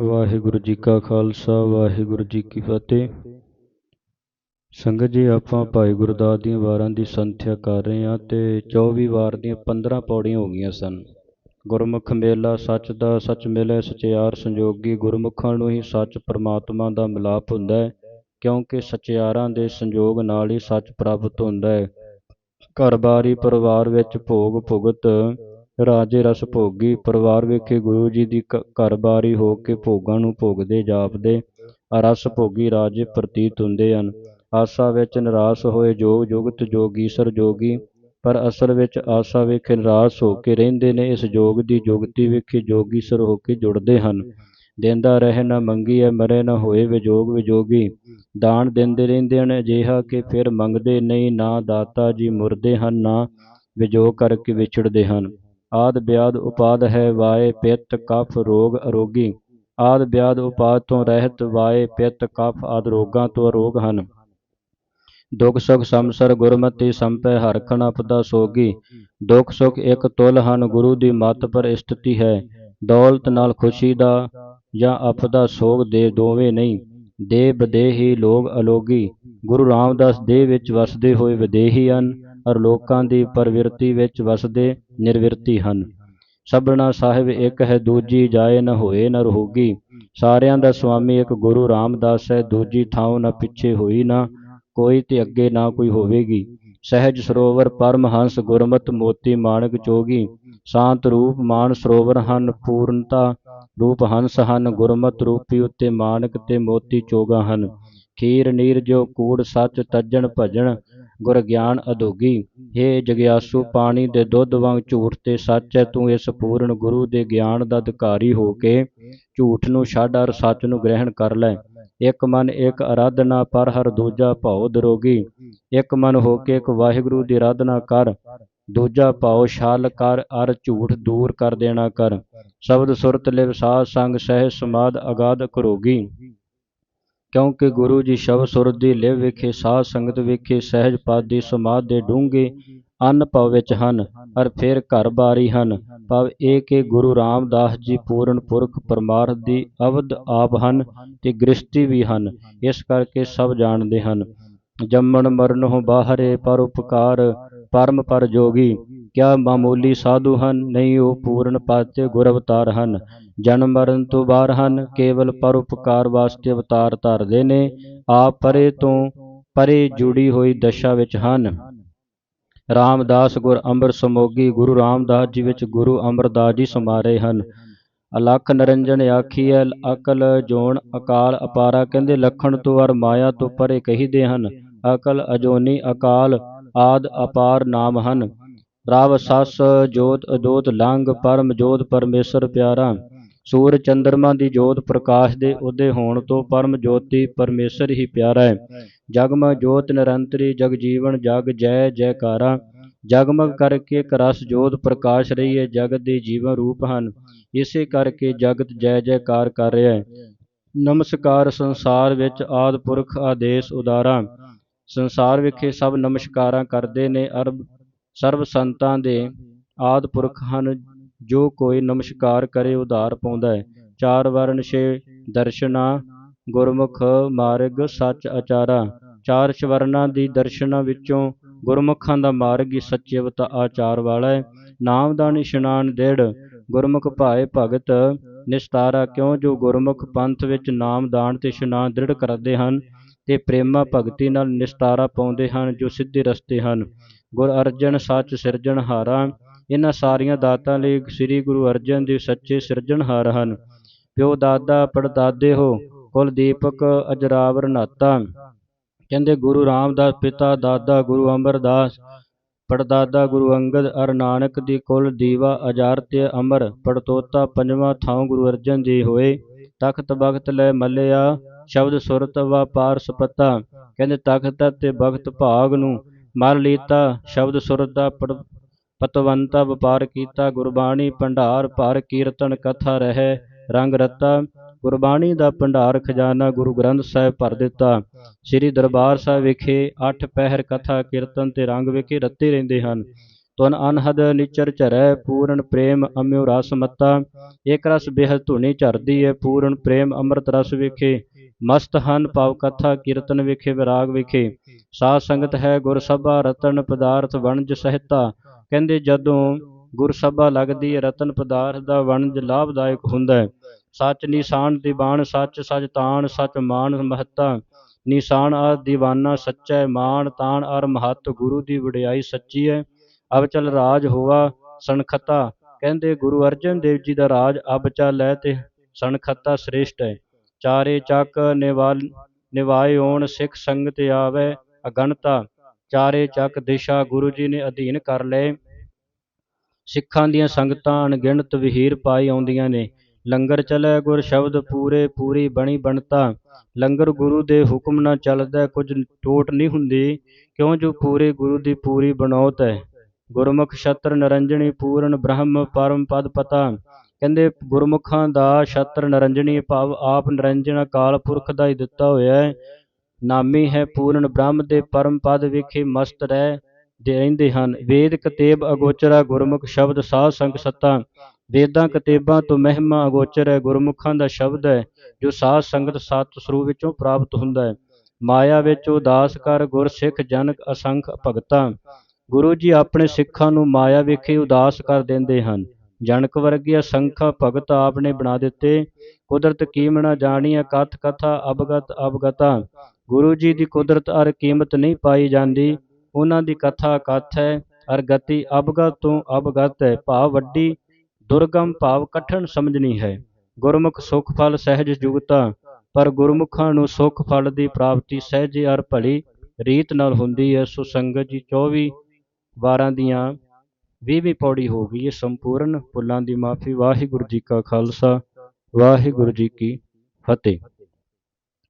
ਵਾਹਿਗੁਰੂ ਜੀ ਕਾ ਖਾਲਸਾ, ਵਾਹਿਗੁਰੂ ਜੀ ਕੀ ਫਤਿਹ। ਸੰਗਤ ਜੀ, ਆਪਾਂ ਭਾਈ ਗੁਰਦਾਸ ਦੀਆਂ ਵਾਰਾਂ ਦੀ ਸੰਥਿਆ ਕਰ ਰਹੇ ਹਾਂ ਤੇ 24 ਵਾਰ ਦੀਆਂ 15 ਪੌੜੀਆਂ ਹੋ ਗਈਆਂ ਸਨ। ਗੁਰਮੁਖ ਮੇਲਾ ਸੱਚ ਦਾ ਸੱਚ ਮਿਲੇ, ਸਚਿਆਰ ਸੰਜੋਗੀ ਗੁਰਮੁਖਾਂ ਨੂੰ ਹੀ ਸੱਚ ਪ੍ਰਮਾਤਮਾ ਦਾ ਮਿਲਾਪ ਹੁੰਦਾ ਹੈ, ਕਿਉਂਕਿ ਸਚਿਆਰਾਂ ਦੇ ਸੰਜੋਗ ਨਾਲ ਹੀ ਸੱਚ ਪ੍ਰਾਪਤ ਹੁੰਦਾ ਹੈ। ਘਰ-ਬਾਰੀ ਪਰਿਵਾਰ ਵਿੱਚ ਭੋਗ ਭੁਗਤ ਰਾਜੇ ਰਸ ਭੋਗੀ, ਪਰਿਵਾਰ ਵੇਖੇ ਗੁਰੂ ਜੀ ਦੀ ਘਰ-ਬਾਰੀ ਹੋ ਕੇ ਭੋਗਾਂ ਨੂੰ ਭੋਗਦੇ, ਜਾਪਦੇ। ਰਸ ਭੋਗੀ ਰਾਜੇ ਪ੍ਰਤੀਤ ਹੁੰਦੇ ਹਨ। ਆਸਾ ਵਿੱਚ ਨਿਰਾਸ਼ ਹੋਏ ਜੋਗ ਜੁਗਤ ਜੋਗੀਸਰ ਜੋਗੀ। ਪਰ ਅਸਲ ਵਿੱਚ ਆਸਾ ਵੇਖੇ ਨਿਰਾਸ਼ ਹੋ ਕੇ ਰਹਿੰਦੇ ਨੇ, ਇਸ ਜੋਗ ਦੀ ਜੁਗਤੀ ਵੇਖੇ ਜੋਗੀਸਰ ਹੋ ਕੇ ਜੁੜਦੇ ਹਨ। ਦਿੰਦਾ ਰਹੇ ਨਾ ਮੰਗੀ ਮੰਗੀਐ, ਮਰੇ ਨਾ ਹੋਏ ਵਿਜੋਗ ਵਿਜੋਗੀ। ਦਾਨ ਦਿੰਦੇ ਰਹਿੰਦੇ ਹਨ, ਅਜਿਹਾ ਕਿ ਫਿਰ ਮੰਗਦੇ ਨਹੀਂ, ਨਾ ਦਾਤਾ ਜੀ ਮੁਰਦੇ ਹਨ, ਨਾ ਵਿਜੋਗ ਕਰਕੇ ਵਿਛੜਦੇ ਹਨ। ਆਦ ਬਿਆਦ ਉਪਾਦ ਹੈ ਵਾਏ ਪਿਤ ਕਫ ਰੋਗ ਅਰੋਗੀ। ਆਦ ਬਿਆਦ ਉਪਾਦ ਤੋਂ ਰਹਿਤ ਵਾਏ ਪਿਤ ਕਫ ਆਦ ਰੋਗਾਂ ਤੋਂ ਅਰੋਗ ਹਨ। ਦੁਖ ਸੁਖ ਸੰਸਰ ਗੁਰਮਤਿ ਸੰਪੈ ਹਰਖਣ ਆਪਦਾ ਸੋਗੀ। ਦੁਖ ਸੁਖ ਇੱਕ ਤੁਲ ਹਨ ਗੁਰੂ ਦੀ ਮੱਤ ਪਰ ਸਥਿਤੀ ਹੈ। ਦੌਲਤ ਨਾਲ ਖੁਸ਼ੀ ਦਾ ਜਾਂ ਆਪਦਾ ਸੋਗ ਦੇ ਦੋਵੇਂ ਨਹੀਂ। ਦੇ ਬਦੇਹੀ ਲੋਗ ਅਲੋਗੀ। ਗੁਰੂ ਰਾਮਦਾਸ ਦੇਹ ਵਿੱਚ ਵਸਦੇ ਹੋਏ ਵਿਦੇਹੀ ਹਨ। ਔਰ ਲੋਕਾਂ ਦੀ ਪ੍ਰਵਿਰਤੀ ਵਿੱਚ ਵਸਦੇ ਨਿਰਵਿਰਤੀ ਹਨ। ਸਭਨਾ ਸਾਹਿਬ ਇੱਕ ਹੈ, ਦੂਜੀ ਜਾਏ ਨ ਹੋਏ ਨ ਰਹੂਗੀ। ਸਾਰਿਆਂ ਦਾ ਸੁਆਮੀ ਇੱਕ ਗੁਰੂ ਰਾਮਦਾਸ ਹੈ, ਦੂਜੀ ਥਾਂ ਨਾ ਪਿੱਛੇ ਹੋਈ ਨਾ ਕੋਈ ਤੇ ਅੱਗੇ ਨਾ ਕੋਈ ਹੋਵੇਗੀ। ਸਹਿਜ ਸਰੋਵਰ ਪਰਮਹੰਸ ਗੁਰਮਤ ਮੋਤੀ ਮਾਨਕ ਚੋਗੀ। ਸ਼ਾਂਤ ਰੂਪ ਮਾਨ ਸਰੋਵਰ ਹਨ, ਪੂਰਨਤਾ ਰੂਪ ਹੰਸ ਹਨ, ਗੁਰਮਤ ਰੂਪੀ ਉੱਤੇ ਮਾਨਕ ਤੇ ਮੋਤੀ ਚੋਗਾ ਹਨ। ਖੀਰ ਨੀਰ ਜੋ ਕੂੜ ਸੱਚ ਤੱਜਣ ਭਜਣ ਗੁਰ ਗਿਆਨ ਅਦੋਗੀ हे ਜਗਿਆਸੂ, ਪਾਣੀ ਦੇ ਦੁੱਧ ਵਾਂਗ ਝੂਠ ਤੇ ਸੱਚ ਹੈ, ਤੂੰ ਇਸ ਪੂਰਨ ਗੁਰੂ ਦੇ ਗਿਆਨ ਦਾ ਅਧਿਕਾਰੀ ਹੋ ਕੇ ਝੂਠ ਨੂੰ ਛੱਡ ਅਰ ਸੱਚ ਨੂੰ ਗ੍ਰਹਿਣ ਕਰ ਲੈ। ਇੱਕ ਮਨ ਇੱਕ ਅਰਾਧਨਾ, ਪਰ ਹਰ ਦੂਜਾ ਭਉ ਦਰੋਗੀ। ਇੱਕ ਮਨ ਹੋ ਕੇ ਇੱਕ ਵਾਹਿਗੁਰੂ ਦੀ ਅਰਾਧਨਾ ਕਰ, ਦੂਜਾ ਭਾਉ ਛਲ ਕਰ, ਅਰ ਝੂਠ ਦੂਰ ਕਰ ਦੇਣਾ ਕਰ। ਸ਼ਬਦ ਸੁਰਤ ਲਿਵ ਸਾਧ ਸੰਗ ਸਹਿ ਸਮਾਦ ਅਗਾਧ ਕਰੋਗੀ। ਕਿਉਂਕਿ ਗੁਰੂ ਜੀ ਸ਼ਬਦ ਸੁਰਤ ਦੀ ਲਿਵ ਵਿਖੇ, ਸਾਧ ਸੰਗਤ ਵਿਖੇ, ਸਹਿਜ ਪਦ ਦੀ ਸਮਾਦ ਦੇ ਡੂੰਘੇ ਅੰਨ ਭਵ ਵਿੱਚ ਹਨ ਅਰ ਫਿਰ ਘਰ ਬਾਰੀ ਹਨ। ਭਾਵ ਇਹ ਕਿ ਗੁਰੂ ਰਾਮਦਾਸ ਜੀ ਪੂਰਨ ਪੁਰਖ ਪਰਮਾਰਥ ਦੀ ਅਵਧ ਆਪ ਹਨ ਤੇ ਗ੍ਰਸਤੀ ਵੀ ਹਨ, ਇਸ ਕਰਕੇ ਸਭ ਜਾਣਦੇ ਹਨ। ਜੰਮਣ ਮਰਨ ਹੋ ਬਾਹਰੇ ਪਰ ਉਪਕਾਰ, ਪਰਮ ਪਰ ਜੋਗੀ ਕਿਆ ਮਾਮੂਲੀ ਸਾਧੂ ਹਨ? ਨਹੀਂ, ਉਹ ਪੂਰਨ ਪਾਤੇ ਗੁਰ ਅਵਤਾਰ ਹਨ। ਜਨਮ ਮਰਨ ਤੋਂ ਬਾਹਰ ਹਨ, ਕੇਵਲ ਪਰਉਪਕਾਰ ਵਾਸਤੇ ਅਵਤਾਰ ਧਾਰਦੇ ਨੇ। ਆਪ ਪਰੇ ਤੋਂ ਪਰੇ ਜੁੜੀ ਹੋਈ ਦਸ਼ਾ ਵਿੱਚ ਹਨ। ਰਾਮਦਾਸ ਗੁਰ ਅੰਮ੍ਰਿਤ ਸਮੋਗੀ, ਗੁਰੂ ਰਾਮਦਾਸ ਜੀ ਵਿੱਚ ਗੁਰੂ ਅਮਰਦਾਸ ਜੀ ਸਮਾਰੇ ਹਨ। ਅਲਖ ਨਰੰਜਨ ਆਖੀਐ, ਅਕਲ ਜੋਨ ਅਕਾਲ ਅਪਾਰਾ। ਕਹਿੰਦੇ, ਲਖਣ ਤੋਂ ਅਰ ਮਾਇਆ ਤੋਂ ਪਰੇ ਕਹੀਦੇ ਹਨ। ਅਕਲ ਅਜੋਨੀ ਅਕਾਲ ਆਦ ਅਪਾਰ ਨਾਮ ਹਨ। ਰਵ ਸਸ ਜੋਤ ਅਜੋਤ ਲੰਗ ਪਰਮ ਜੋਤ ਪਰਮੇਸ਼ਰ ਪਿਆਰਾ। ਸੂਰ ਚੰਦਰਮਾ ਦੀ ਜੋਤ ਪ੍ਰਕਾਸ਼ ਦੇ ਉਦੇ ਹੋਣ ਤੋਂ ਪਰਮ ਜੋਤੀ ਪਰਮੇਸ਼ਰ ਹੀ ਪਿਆਰਾ ਹੈ। ਜਗਮਗ ਜੋਤ ਨਿਰੰਤਰੀ, ਜਗ ਜੀਵਨ ਜਗ ਜੈ ਜੈਕਾਰਾ। ਜਗਮਗ ਕਰਕੇ ਇੱਕ ਰਸ ਜੋਤ ਪ੍ਰਕਾਸ਼ ਰਹੀ ਹੈ, ਜਗਤ ਦੇ ਜੀਵਨ ਰੂਪ ਹਨ। ਇਸੇ ਕਰਕੇ ਜਗਤ ਜੈ ਜੈਕਾਰ ਕਰ ਰਿਹਾ ਹੈ। ਨਮਸਕਾਰ ਸੰਸਾਰ ਵਿੱਚ ਆਦ ਪੁਰਖ ਆਦੇਸ਼ ਉਦਾਰਾ। ਸੰਸਾਰ ਵਿਖੇ ਸਭ ਨਮਸਕਾਰਾਂ ਕਰਦੇ ਨੇ, ਅਰਬ ਸਰਬ ਸੰਤਾਂ ਦੇ ਆਦ ਪੁਰਖ ਹਨ, ਜੋ ਕੋਈ ਨਮਸਕਾਰ ਕਰੇ, ਉਧਾਰ ਪਾਉਂਦਾ ਹੈ। ਚਾਰ ਵਰਨ ਛੇ, ਦਰਸ਼ਨਾ, ਗੁਰਮੁਖ, ਮਾਰਗ, ਸੱਚ ਆਚਾਰਾ। ਚਾਰ ਸ਼ਵਰਨਾਂ ਦੀ ਦਰਸ਼ਨਾ ਵਿੱਚੋਂ ਗੁਰਮੁਖਾਂ ਦਾ ਮਾਰਗ ਹੀ ਸੱਚੇ ਵਤਾ ਆਚਾਰ ਵਾਲਾ ਹੈ। ਨਾਮਦਾਨ ਦਾ ਨਿਸ਼ਨਾਨ ਦੇੜ ਗੁਰਮੁਖ ਭਾਏ ਭਗਤ, ਨਿਸਤਾਰਾ ਕਿਉਂ? ਜੋ ਗੁਰਮੁਖ ਪੰਥ ਵਿੱਚ ਨਾਮਦਾਨ ਤੇ ਇਸ਼ਨਾਨ ਦ੍ਰਿੜ ਕਰਦੇ ਹਨ, ਤੇ ਪ੍ਰੇਮਾ ਭਗਤੀ ਨਾਲ ਨਿਸਤਾਰਾ ਪਾਉਂਦੇ ਹਨ, ਜੋ ਸਿੱਧੇ ਰਸਤੇ ਹਨ। ਗੁਰ ਅਰਜਨ, ਸੱਚ ਸਿਰਜਣਹਾਰਾ ਇਹਨਾਂ ਸਾਰੀਆਂ ਦਾਤਾਂ ਲਈ ਸ੍ਰੀ ਗੁਰੂ ਅਰਜਨ ਦੇਵ ਸੱਚੇ ਸਿਰਜਣਹਾਰ ਹਨ। ਪਿਓ ਦਾਦਾ, ਪੜਦਾਦੇ ਹੋ, ਕੁਲ ਦੀਪਕ ਅਜਰਾਵਰ ਨਾਤਾ। ਕਹਿੰਦੇ, ਗੁਰੂ ਰਾਮਦਾਸ, ਪਿਤਾ ਦਾਦਾ, ਗੁਰੂ ਅਮਰਦਾਸ, ਪੜਦਾਦਾ ਗੁਰੂ ਅੰਗਦ, ਅਰ ਨਾਨਕ ਦੀ ਕੁਲ ਦੀਵਾ ਅਜਾਰ ਤੇ ਅਮਰ, ਪੜਤੋਤਾ ਪੰਜਵਾਂ ਥਾਂ ਗੁਰੂ ਅਰਜਨ ਜੀ ਹੋਏ। ਤਖਤ ਬਖਤ ਲੈ ਮੱਲਿਆ, ਸ਼ਬਦ ਸੁਰਤ ਵਪਾਰ ਸਪਤਾ ਕਹਿੰਦੇ, ਤਖਤ ਤੇ ਬਖਤ ਭਾਗ ਨੂੰ ਮਰ ਲੀਤਾ, ਸ਼ਬਦ ਸੁਰਤ ਦਾ ਪਤਵੰਤਾ ਵਪਾਰ ਕੀਤਾ, ਗੁਰਬਾਣੀ ਭੰਡਾਰ ਭਰ ਕੀਰਤਨ ਕਥਾ ਰਹਿ, ਰੰਗ ਰਤਾ, ਗੁਰਬਾਣੀ ਦਾ ਭੰਡਾਰ ਖਜ਼ਾਨਾ ਗੁਰੂ ਗ੍ਰੰਥ ਸਾਹਿਬ ਭਰ ਦਿੱਤਾ। ਸ੍ਰੀ ਦਰਬਾਰ ਸਾਹਿਬ ਵਿਖੇ ਅੱਠ ਪਹਿਰ ਕਥਾ ਕੀਰਤਨ ਤੇ ਰੰਗ ਵਿਖੇ ਰੱਤੇ ਰਹਿੰਦੇ ਹਨ। ਤੁਨ ਅਨਹਦ ਨਿਚਰ ਚਰੈ ਪੂਰਨ ਪ੍ਰੇਮ ਅਮਿਉ ਰਸ ਮਤਾ। ਏਕ ਰਸ ਬਿਹਦ ਧੁਨੀ ਝਰਦੀ ਹੈ ਪੂਰਨ ਪ੍ਰੇਮ ਅੰਮ੍ਰਿਤ ਰਸ ਵਿਖੇ ਮਸਤ ਹਨ ਪਵ ਕਥਾ, ਕੀਰਤਨ ਵਿਖੇ, ਵਿਰਾਗ ਵਿਖੇ। ਸਾਧ ਸੰਗਤ ਹੈ, ਗੁਰ ਸਭਾ, ਰਤਨ ਪਦਾਰਥ, ਵਣਜ ਸਹਿਤਾ। ਕਹਿੰਦੇ ਜਦੋਂ ਗੁਰ ਸਭਾ ਲੱਗਦੀ ਹੈ, ਰਤਨ ਪਦਾਰਥ ਦਾ ਵਣਜ ਲਾਭਦਾਇਕ ਹੁੰਦਾ ਹੈ। ਸੱਚ ਨਿਸ਼ਾਨ ਦੀਵਾਨ, ਸੱਚ ਸਚ ਤਾਣ, ਸਚ ਮਾਨ ਮਹੱਤਾ। ਨਿਸ਼ਾਨ ਆ ਦੀਵਾਨਾ ਸੱਚੈ, ਮਾਨ ਤਾਣ ਅਰ ਮਹੱਤ, ਗੁਰੂ ਦੀ ਵਡਿਆਈ ਸੱਚੀ ਹੈ। ਅਬ ਚਲ ਰਾਜ ਹੋਆ ਸਨਖਤਾ ਕਹਿੰਦੇ ਗੁਰੂ ਅਰਜਨ ਦੇਵ ਜੀ ਦਾ ਰਾਜ ਅਬ ਚੱਲ ਹੈ ਤੇ ਸਨਖਤਾ ਸ੍ਰੇਸ਼ਟ ਹੈ। ਚਾਰੇ ਚੱਕ ਨਿਵਾਲ ਨਿਵਾਏ ਹੋਣ ਸਿੱਖ ਸੰਗਤ ਆਵੇ ਅਗਣਤਾ। ਚਾਰੇ ਚੱਕ ਦਿਸ਼ਾ ਗੁਰੂ ਜੀ ਨੇ ਅਧੀਨ ਕਰ ਲਏ। ਸਿੱਖਾਂ ਦੀਆਂ ਸੰਗਤਾਂ ਅਣਗਿਣਤ ਵਹੀਰ ਪਾਈ ਆਉਂਦੀਆਂ ਨੇ। ਲੰਗਰ ਚਲੇ ਗੁਰ ਸ਼ਬਦ ਪੂਰੇ, ਪੂਰੀ ਬਣੀ ਬਣਤਾ। ਲੰਗਰ ਗੁਰੂ ਦੇ ਹੁਕਮ ਨਾਲ ਚੱਲਦਾ ਕੁਝ ਟੋਟ ਨਹੀਂ ਹੁੰਦੀ। ਕਿਉਂ ਜੋ ਪੂਰੇ ਗੁਰੂ ਦੀ ਪੂਰੀ ਬਣਾਉਤ ਹੈ? ਗੁਰਮੁਖ ਛਤਰ ਨਰੰਜਣੀ ਪੂਰਨ ਬ੍ਰਹਮ ਪਰਮ ਪਦ ਪਤਾ। ਕਹਿੰਦੇ ਗੁਰਮੁਖਾਂ ਦਾ ਛਤਰ ਨਰੰਜਣੀ ਭਾਵ ਆਪ ਨਰੰਜਨ ਅਕਾਲ ਪੁਰਖ ਦਾ ਹੀ ਦਿੱਤਾ ਹੋਇਆ ਹੈ। ਨਾਮੀ ਹੈ ਪੂਰਨ ਬ੍ਰਹਮ ਦੇ ਪਰਮ ਪਦ ਵਿਖੇ ਮਸਤ ਰਹਿ ਦੇ ਰਹਿੰਦੇ ਹਨ। ਵੇਦ, ਕਤੇਬ, ਅਗੋਚਰਾ, ਗੁਰਮੁਖ ਸ਼ਬਦ, ਸਾਧ ਸੰਗ, ਸੱਤਾ। ਵੇਦਾਂ, ਕਤੇਬਾਂ ਤੋਂ ਮਹਿਮਾ, ਅਗੋਚਰ ਹੈ ਗੁਰਮੁਖਾਂ ਦਾ ਸ਼ਬਦ ਹੈ, ਜੋ ਸਾਧ ਸੰਗਤ ਸਤ ਸਰੂਪ ਵਿੱਚੋਂ ਪ੍ਰਾਪਤ ਹੁੰਦਾ ਹੈ। ਮਾਇਆ ਵਿੱਚ ਉਦਾਸ ਕਰ ਗੁਰ ਸਿੱਖ ਜਨਕ ਅਸੰਖ ਭਗਤਾਂ। ਗੁਰੂ ਜੀ ਆਪਣੇ ਸਿੱਖਾਂ ਨੂੰ ਮਾਇਆ ਵਿਖੇ ਉਦਾਸ ਕਰ ਦਿੰਦੇ ਹਨ। ਜਣਕ ਵਰਗੇ ਅਸੰਖਾ ਭਗਤ ਆਪਨੇ ਬਣਾ ਦਿੱਤੇ। ਕੁਦਰਤ ਕੀਮਣਾ ਜਾਣੀਐ, ਕਥ ਕਥਾ ਅਵਗਤ ਅਵਗਤਾ। ਗੁਰੂ ਜੀ ਦੀ ਕੁਦਰਤ ਅਰ ਕੀਮਤ ਨਹੀਂ ਪਾਈ ਜਾਂਦੀ। ਉਹਨਾਂ ਦੀ ਕਥਾ ਕਥ ਹੈ, ਅਰ ਗਤੀ ਅਵਗਤ ਤੋਂ ਅਵਗਤ ਹੈ। ਭਾਵ ਵੱਡੀ, ਦੁਰਗਮ ਭਾਵ ਕਠਨ ਸਮਝਣੀ ਹੈ। ਗੁਰਮੁਖ ਸੁਖ ਫਲ ਸਹਿਜ ਜੁਗਤਾ, ਪਰ ਗੁਰਮੁਖਾਂ ਨੂੰ ਸੁਖ ਫਲ ਦੀ ਪ੍ਰਾਪਤੀ ਸਹਿਜ ਅਰ ਭਲੀ ਰੀਤ ਨਾਲ ਹੁੰਦੀ ਹੈ। ਸੋ ਸੰਗਤ ਜੀ 24 ਵਾਰਾਂ ਦੀਆਂ 20ਵੀਂ ਪੌੜੀ ਹੋ ਗਈ ਹੈ ਸੰਪੂਰਨ ਭੁੱਲਾਂ ਦੀ ਮਾਫੀ, ਵਾਹਿਗੁਰੂ ਜੀ ਕਾ ਖਾਲਸਾ, ਵਾਹਿਗੁਰੂ ਜੀ ਕੀ ਫਤਿਹ।